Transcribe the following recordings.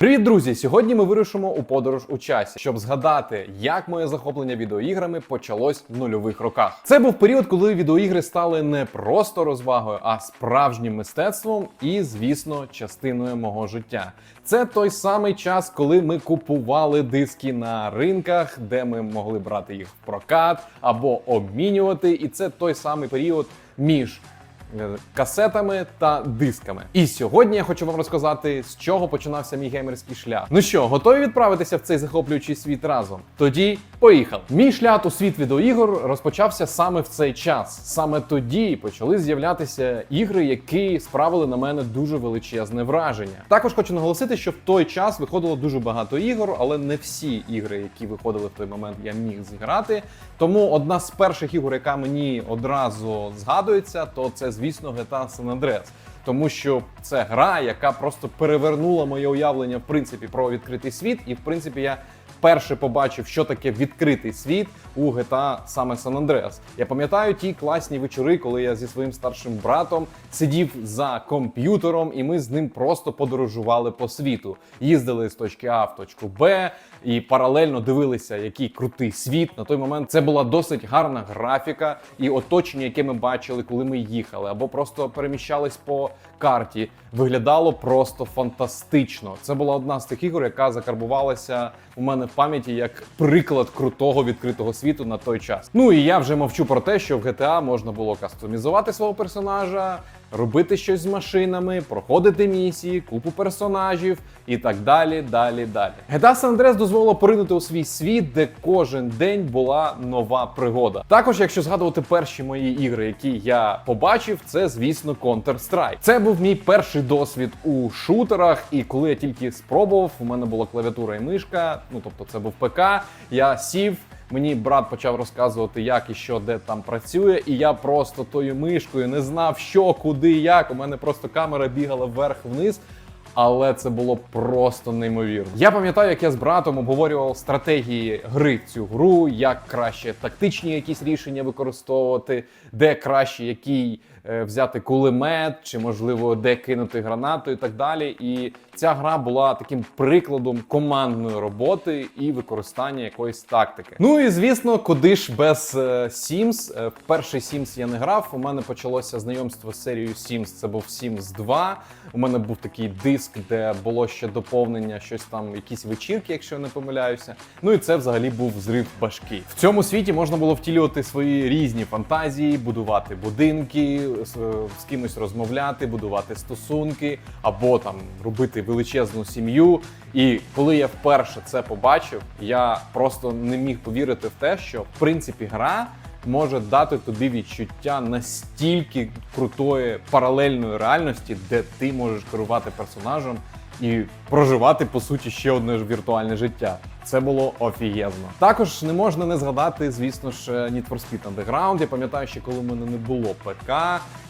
Привіт, друзі! Сьогодні ми вирушимо у подорож у часі, щоб згадати, як моє захоплення відеоіграми почалось в нульових роках. Це був період, коли відеоігри стали не просто розвагою, а справжнім мистецтвом і, звісно, частиною мого життя. Це той самий час, коли ми купували диски на ринках, де ми могли брати їх в прокат або обмінювати. І це той самий період між касетами та дисками. І сьогодні я хочу вам розказати, з чого починався мій геймерський шлях. Ну що, готові відправитися в цей захоплюючий світ разом? Тоді поїхали. Мій шлях у світ відеоігор розпочався саме в цей час. Саме тоді почали з'являтися ігри, які справили на мене дуже величезне враження. Також хочу наголосити, що в той час виходило дуже багато ігор, але не всі ігри, які виходили в той момент, я міг зіграти. Тому одна з перших ігор, яка мені одразу згадується, то це, звісно, GTA San Andreas. Тому що це гра, яка просто перевернула моє уявлення в принципі про відкритий світ, і в принципі я вперше побачив, що таке відкритий світ у GTA саме San Andreas. Я пам'ятаю ті класні вечори, коли я зі своїм старшим братом сидів за комп'ютером, і ми з ним просто подорожували по світу. Їздили з точки А в точку Б і паралельно дивилися, який крутий світ. На той момент це була досить гарна графіка і оточення, яке ми бачили, коли ми їхали, або просто переміщались по карті. Виглядало просто фантастично. Це була одна з тих ігор, яка закарбувалася у мене в пам'яті як приклад крутого відкритого світу на той час. Ну і я вже мовчу про те, що в GTA можна було кастомізувати свого персонажа, робити щось з машинами, проходити місії, купу персонажів і так далі. Далі, далі. GTA San Andreas дозволило поринути у свій світ, де кожен день була нова пригода. Також, якщо згадувати перші мої ігри, які я побачив, це звісно Counter-Strike. Це був мій перший досвід у шутерах, і коли я тільки спробував, у мене була клавіатура і мишка. Ну тобто, це був ПК. Я сів. Мені брат почав розказувати, як і що де там працює, і я просто тою мишкою не знав, що, куди, як. У мене просто камера бігала вверх-вниз. Але це було просто неймовірно. Я пам'ятаю, як я з братом обговорював стратегії гри в цю гру, як краще тактичні якісь рішення використовувати, де краще який е, взяти кулемет, чи можливо де кинути гранату і так далі. І ця гра була таким прикладом командної роботи і використання якоїсь тактики. Ну і звісно, куди ж без е, Sims. Е, перший Sims я не грав. У мене почалося знайомство з серією Sims. Це був Sims 2. У мене був такий диск, де було ще доповнення, щось там, якісь вечірки, якщо я не помиляюся. Ну і це взагалі був взрив башки. В цьому світі можна було втілювати свої різні фантазії, будувати будинки, з, з кимось розмовляти, будувати стосунки або там робити величезну сім'ю. І коли я вперше це побачив, я просто не міг повірити в те, що в принципі гра може дати тобі відчуття настільки крутої паралельної реальності, де ти можеш керувати персонажем і проживати по суті ще одне ж віртуальне життя. Це було офігезно. Також не можна не згадати, звісно ж, Need for Speed Underground. Я пам'ятаю, що коли в мене не було ПК,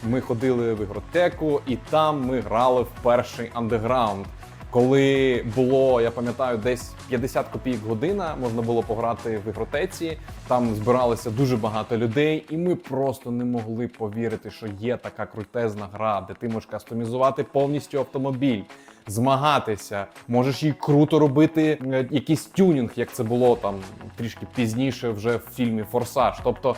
ми ходили в ігротеку, і там ми грали в перший Underground. Коли було, я пам'ятаю, десь 50 копійок година можна було пограти в ігротеці. Там збиралося дуже багато людей, і ми просто не могли повірити, що є така крутезна гра, де ти можеш кастомізувати повністю автомобіль, змагатися, можеш їй круто робити е, якийсь тюнінг, як це було там трішки пізніше, вже в фільмі Форсаж. Тобто.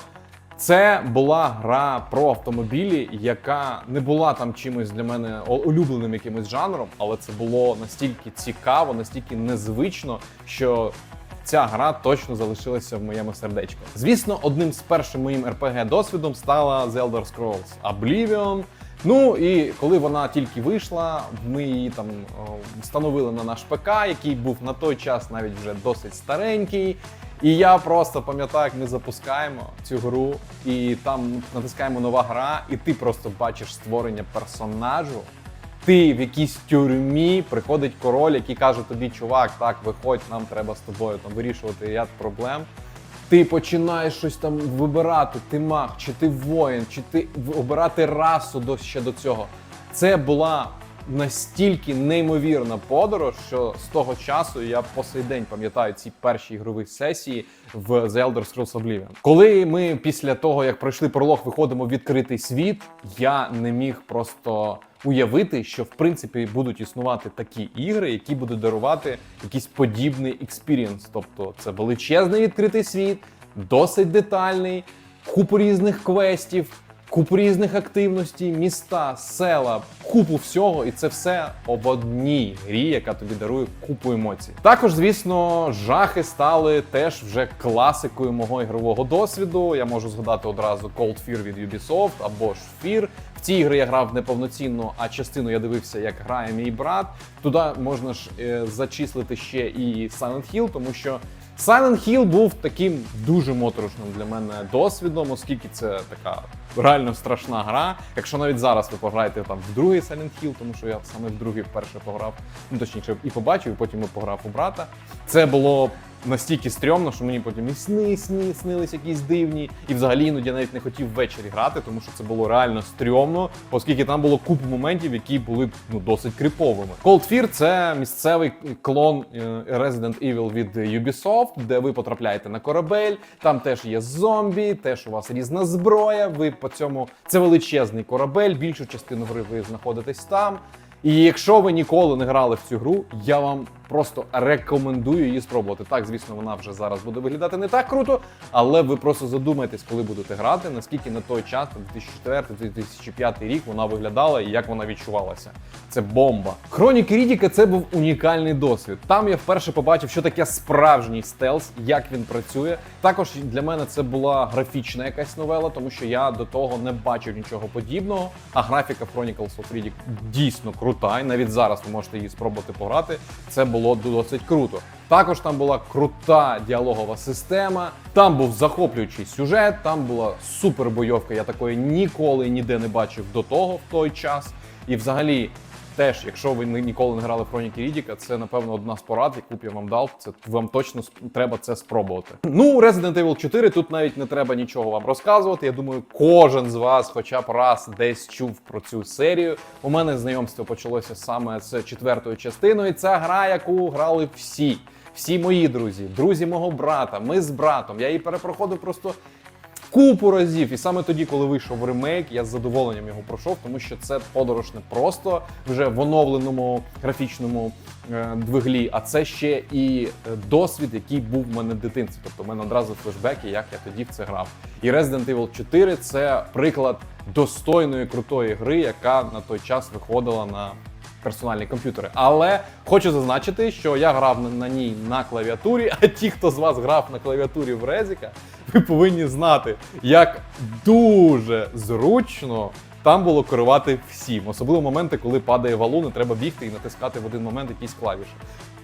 Це була гра про автомобілі, яка не була там чимось для мене улюбленим якимось жанром, але це було настільки цікаво, настільки незвично, що ця гра точно залишилася в моєму сердечку. Звісно, одним з першим моїм rpg досвідом стала The Elder Scrolls Oblivion. Ну і коли вона тільки вийшла, ми її там встановили на наш ПК, який був на той час навіть вже досить старенький. І я просто пам'ятаю, як ми запускаємо цю гру, і там натискаємо нова гра, і ти просто бачиш створення персонажу. Ти в якійсь тюрмі приходить король, який каже тобі, чувак, так, виходь, нам треба з тобою там вирішувати ряд проблем. Ти починаєш щось там вибирати, ти маг, чи ти воїн, чи ти обирати расу до ще до цього. Це була настільки неймовірна подорож, що з того часу я по сей день пам'ятаю ці перші ігрові сесії в The Elder Scrolls Oblivion. Коли ми після того, як пройшли пролог, виходимо в відкритий світ, я не міг просто уявити, що в принципі будуть існувати такі ігри, які будуть дарувати якийсь подібний експірієнс. Тобто це величезний відкритий світ, досить детальний, купу різних квестів. Купу різних активностей, міста, села, купу всього, і це все в одній грі, яка тобі дарує купу емоцій. Також, звісно, жахи стали теж вже класикою мого ігрового досвіду. Я можу згадати одразу Cold Fear від Ubisoft або ж Fear. В ці ігри я грав неповноцінно, а частину я дивився, як грає мій брат. Туди можна ж е, зачислити ще і Silent Hill, тому що Silent Hill був таким дуже моторошним для мене досвідом, оскільки це така реально страшна гра. Якщо навіть зараз ви пограєте там в другий Silent Hill, тому що я саме в другий вперше пограв, ну точніше, і побачив, і потім і пограв у брата. Це було настільки стрьомно, що мені потім і сни, сни, снились якісь дивні. І взагалі іноді я навіть не хотів ввечері грати, тому що це було реально стрьомно, оскільки там було купу моментів, які були ну досить кріповими. Cold Fear — це місцевий клон е, Resident Evil від Ubisoft, де ви потрапляєте на корабель. Там теж є зомбі, теж у вас різна зброя. Ви по цьому це величезний корабель. Більшу частину гри ви знаходитесь там. І якщо ви ніколи не грали в цю гру, я вам просто рекомендую її спробувати. Так, звісно, вона вже зараз буде виглядати не так круто, але ви просто задумайтесь, коли будете грати, наскільки на той час, 2004-2005 рік, вона виглядала і як вона відчувалася. Це бомба. Хроніки Рідіка це був унікальний досвід. Там я вперше побачив, що таке справжній стелс, як він працює. Також для мене це була графічна якась новела, тому що я до того не бачив нічого подібного. А графіка в Chronicles of Riddick дійсно крута, і навіть зараз ви можете її спробувати пограти. Це було досить круто. Також там була крута діалогова система, там був захоплюючий сюжет, там була супербойовка. Я такої ніколи ніде не бачив до того в той час. І взагалі. Теж, якщо ви ні- ніколи не грали в Хроніки Рідіка, це напевно одна з порад, яку б я вам дав. Це вам точно треба це спробувати. Ну, Resident Evil 4 тут навіть не треба нічого вам розказувати. Я думаю, кожен з вас, хоча б раз десь чув про цю серію. У мене знайомство почалося саме з четвертою частиною. Це гра, яку грали всі. Всі мої друзі, друзі мого брата, ми з братом. Я її перепроходив просто купу разів. І саме тоді, коли вийшов ремейк, я з задоволенням його пройшов, тому що це подорож не просто вже в оновленому графічному е, двиглі, а це ще і е, досвід, який був в мене в дитинстві. Тобто в мене одразу флешбеки, як я тоді в це грав. І Resident Evil 4 це приклад достойної крутої гри, яка на той час виходила на персональні комп'ютери. Але хочу зазначити, що я грав на, на ній на клавіатурі, а ті, хто з вас грав на клавіатурі в Резіка, ви повинні знати, як дуже зручно там було керувати всім. Особливо моменти, коли падає валун, і треба бігти і натискати в один момент якісь клавіші.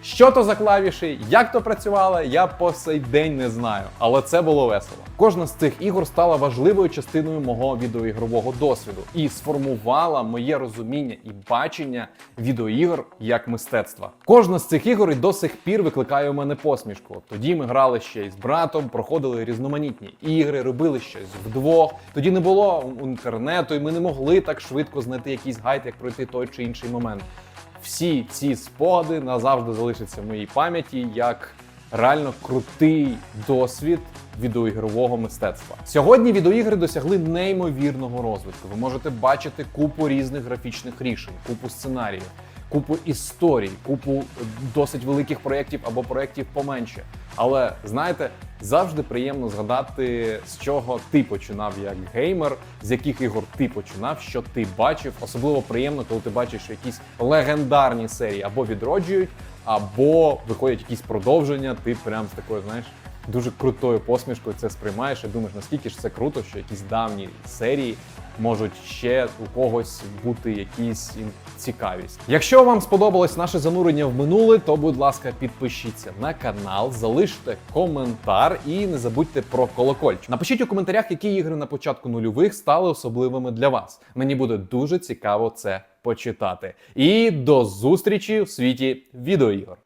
Що то за клавіші, як то працювало, я по сей день не знаю, але це було весело. Кожна з цих ігор стала важливою частиною мого відеоігрового досвіду і сформувала моє розуміння і бачення відеоігор як мистецтва. Кожна з цих ігор і до сих пір викликає у мене посмішку. Тоді ми грали ще й з братом, проходили різноманітні ігри, робили щось вдвох. Тоді не було інтернету, і ми не могли так швидко знайти якийсь гайд, як пройти той чи інший момент всі ці спогади назавжди залишаться в моїй пам'яті як реально крутий досвід відеоігрового мистецтва. Сьогодні відеоігри досягли неймовірного розвитку. Ви можете бачити купу різних графічних рішень, купу сценаріїв. Купу історій, купу досить великих проєктів або проєктів поменше. Але знаєте, завжди приємно згадати, з чого ти починав як геймер, з яких ігор ти починав, що ти бачив. Особливо приємно, коли ти бачиш, якісь легендарні серії або відроджують, або виходять якісь продовження. Ти прям з такою, знаєш, дуже крутою посмішкою це сприймаєш і думаєш, наскільки ж це круто, що якісь давні серії можуть ще у когось бути якісь цікавість. Якщо вам сподобалось наше занурення в минуле, то будь ласка, підпишіться на канал, залиште коментар і не забудьте про колокольчик. Напишіть у коментарях, які ігри на початку нульових стали особливими для вас. Мені буде дуже цікаво це почитати. І до зустрічі в світі відеоігор.